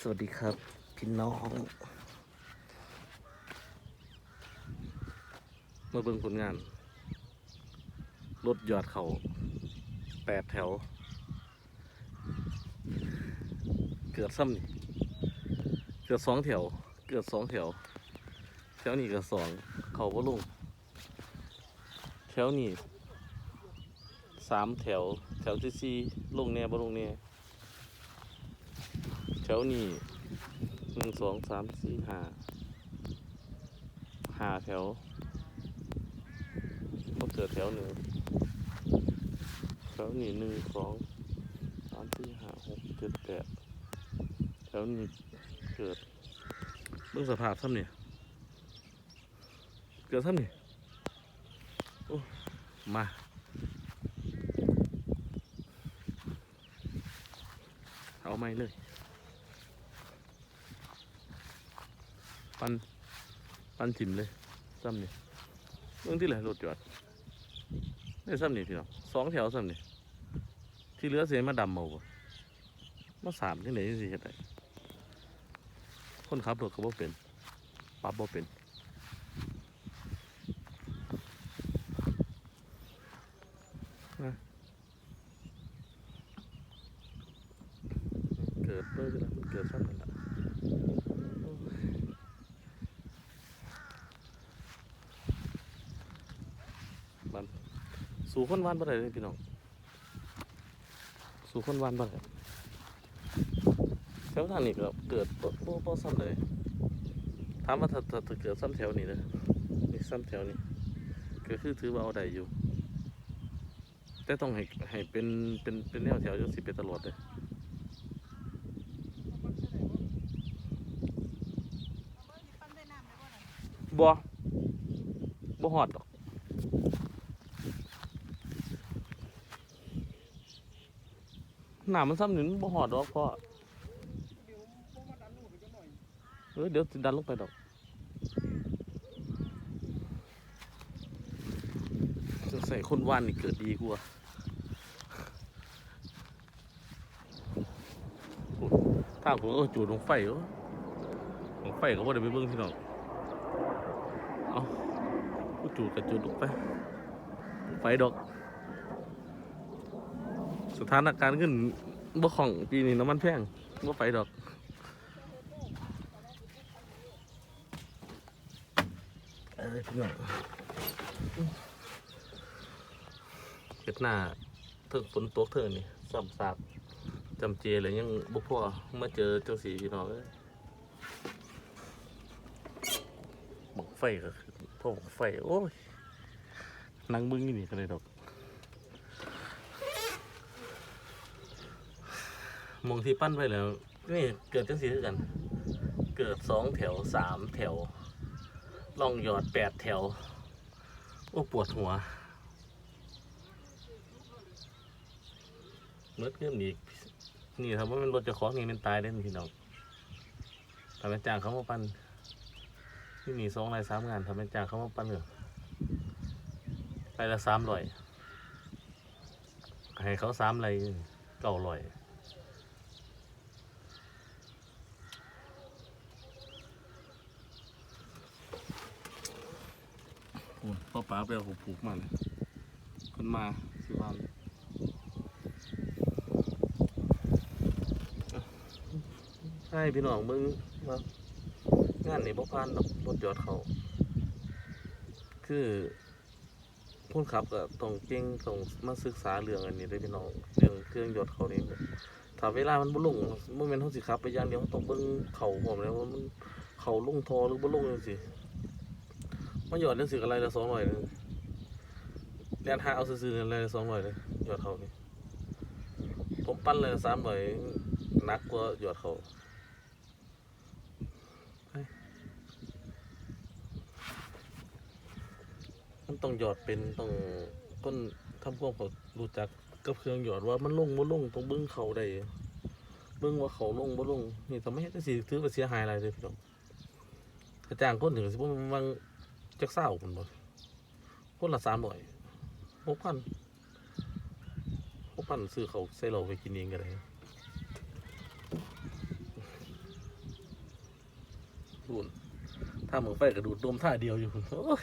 สวัสดีครับ พี่น้อง มาเบิ่งผลงาน รถยอดเขาแปดแถว เกิดซ้ำนี่เกิดสองแถว เกิดสองแถว แถวนี้เกิดสองเขาบ่ลง แถวนี้สามแถว แถวที่สี่ลงแน่บ่ลงแน่ แถวนี้หนึ่งสองสามสี่ห้าห้าแถวก็เกิดแถวหนึ่งแถวนี้หนึ่งสองสามสี่ห้าหกเจ็ดแปดแถวนี้เกิดเบื้องสภาพซ้ำเนี่ยเกิดซ้ำเนี่ยโอ้มาเอาไม่เลย ปันปันถิ่มเลยซ้ำนี่เรื่องที่ไหนรถจอดได้ซ้ำนี่พี่น้องสองแถวซ้ำนี่ที่เหลือเสียมาดำเมาบ่มาสามที่ไหนสิเฮ็ดได้คนขับรถก็บ่เป็นปรับบ่เป็นนะเกิดเบิ่งนะมันเกิดซ้ำนั่นแหละ มัน สู่คนวานบ่ได้เลยพี่น้อง สู่คนวานบ่ได้แถวทางนี้ก็เกิดบ่บ่บ่ซ้ำเลยถามว่าถ้าถ้าถ้าเกิดซ้ำแถวนี้เลยนี่ซ้ำแถวนี้ก็คือถือว่าเอาได้อยู่ แต่ต้องให้ให้เป็นเป็นเป็นแนวแถวจังสิไปตลอดเลยบ่บ่ฮอดดอก หนามันซ้ำหนึ่งบ่หอดดอกพ่อเออเดี๋ยวสิดันลงไปดอกจะใส่คนว่านนี่เกิดดีกว่าโอ้ทางผมก็จูดลงไฟเออลงไฟก็บ่ได้ไปเบิ่งพี่น้องเอาจูดกับจูดลงไปไฟดอก สถานการณ์ขึ้นบ่ของปีนี้น้ำมันแพงบ่ไปดอกเออพี่น้องเฮ็ดหน้าเถิงฝนตกเถิงนี่ซ้ำซากจำเจเลยยังบ่พอมาเจอจังสีพี่น้องเอ้ยบังไฟก็คือพวกบังไฟ โอ้ย นั่งเบึ้งอยู่นี่ก็เลยดอก มองที่ปั้นไปแล้ว นี่เกิดจังสีคือกัน เกิดสองแถวสามแถวล่องหยอดแปดแถว โอ้ปวดหัวเมื่อขึ้นอีกนี่ทำว่ามันรถจะของนี่มันตายได้พี่น้องทำเป็นจ้างเขามาปั้นที่มีสองรายสามงานทำเป็นจ้างเขามาปั้นเหรอรายละสามร้อยให้เขาสามรายเก้าร้อย โอ้ยพ่อป๋าไปเอาผมผูกมาเลยคนมาสิวันใช่พี่น้องมึงว่างานนี่บ่ผ่านดอกรถยอดเขา คือคนขับก็ต้องเก่งต้องมาศึกษาเรื่องอันนี้เลยพี่น้องเรื่องเครื่องยอดเขานี่ถ้าเวลามันบ่ลงโมเมนต์เขาสิขับไปอย่างเดียวต้องเบิ่งเขาพร้อมแล้วว่ามันเขาลงทอหรือบ่ลงจังซี่ มาหยอดเรื่องสิออะไรละสองร้อยนึงเรียนหาเอาซื้อๆอะไรละสองร้อยเลยหยอดเขานี่ผมปั้นเลยสามร้อยนักกว่าหยอดเขามันต้องหยอดเป็นต้องก้นทำความเขารู้จักกับเครื่องหยอดว่ามันลงบ่ลงต้องเบิ้งเขาได้เบิ้งว่าเขาลงบ่ลงนี่ทำให้ได้สิถือว่าเสียหายอะไรเลยพี่น้องกระจ้างก้นถึงสิบ่มัน จักเศร้าคนบ่คนละสามร้อยหกพันหกพันซื้อเขาใส่เราไปกินเองก็ได้ดูนถ้าเหมือนไฟกระดูดดมท่าเดียวอยู่โอ้ย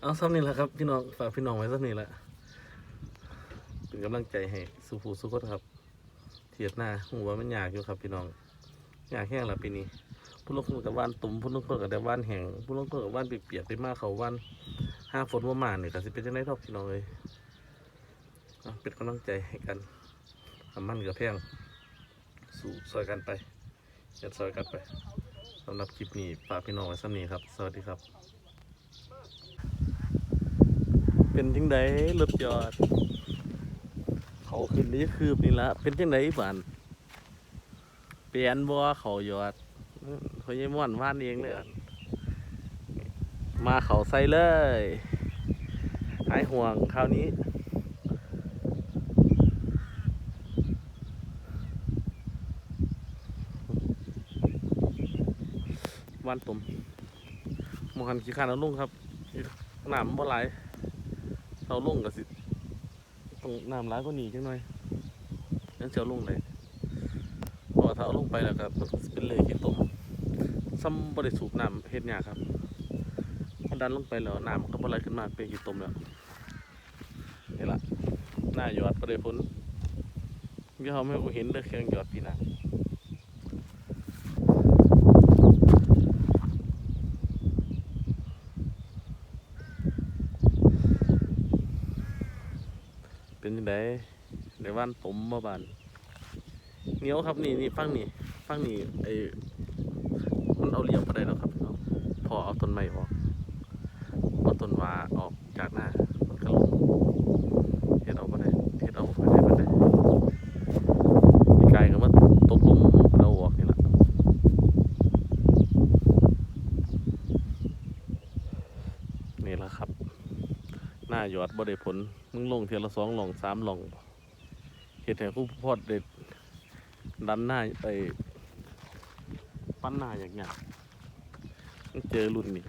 เอาซ้ำนี่แหละครับ พี่น้องฝากพี่น้องไว้ซ้ำนี่แหละเป็นกำลังใจให้สุภูสุขครับ เทียดหน้าหัวมันยากอยู่ครับ พี่น้อง ยากแห้งละปีนี้ ผู้ลงคนกับว่านตุ่มผู้ลงคนกับแต่ว่านแห้งผู้ลงคนกับว่านเปียกๆไปมากเขาว่านห้าฝนว่ามาเนี่ยก็สิเป็นจังไดทอกพี่น้องเลยเอาเป็นกำลังใจให้กันทำมันกับแพงสู่ซอยกันไปเฮ็ดซอยกันไปสำหรับคลิปนี้ฝากพี่น้องไว้ซ้ำนี้ครับ สวัสดีครับ เป็นจังไดรถจอด เขาขึ้นนี้คืบนี่ละเป็นจังไดบ้านเปลี่ยนบ่เขายอด อื้อเขายังม่วนว่านเองเลยมาเขาใส่เลยหายห่วงคราวนี้ว่านตุ่มมองหันขี้ขานเอาลงครับน้ำบ่ไหลเอาลงก็สิต้องน้ำร้ายก็หนีจังหน่อยนั่นจะเอาลงเลย เพราะถ้าเอาลงไปแล้วก็มันก็สิเป็นเลยขี้ตมซ้ำบริสูบน้ำเฮ็ดยากครับพอดันลงไปแล้วน้ำก็บ่ไหลขึ้นมาเป็นขี้ตมแล้วนี่ละหน้าหยอดประเดี๋ยวพ้นยี่เขาไม่เห็นเลยเครื่องหยอดพี่นาเป็นยังไงในวันผมมาบาน เหนียวครับนี่นี่ฟังนี่ฟังนี่ไอ้มันเอาเลี้ยวมาได้แล้วครับพี่น้องพอเอาต้นไม้ออกเอาต้นวาออกจากหน้ามันก็ลงเฮ็ดเอาบ่ได้เฮ็ดเอาบ่ได้บ่ได้พี่กายก็มาตกลงเราออกนี่แหละนี่แหละครับ หน้าหยอดบ่ได้ผลมึงลงเทียละสองหลองสามหลองเฮ็ดให้ผู้พอดเด็ด ดันหน้าไปปั้นหน้าอย่างเงี้ยเจอรุ่นนี้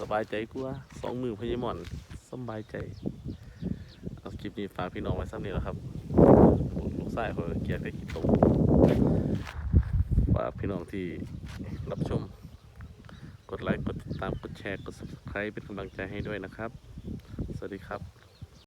สบายใจกว่าสองมือพญามอนสบายใจ เอาคลิปนี้ฝากพี่น้องไว้ซ้ำนี้แล้วครับลูกชายเขาเกียดไปกี่ตกฝากพี่น้องที่รับชม กดไลค์ กดติดตาม กดแชร์ กด subscribe เป็นกำลังใจให้ด้วยนะครับ สวัสดีครับ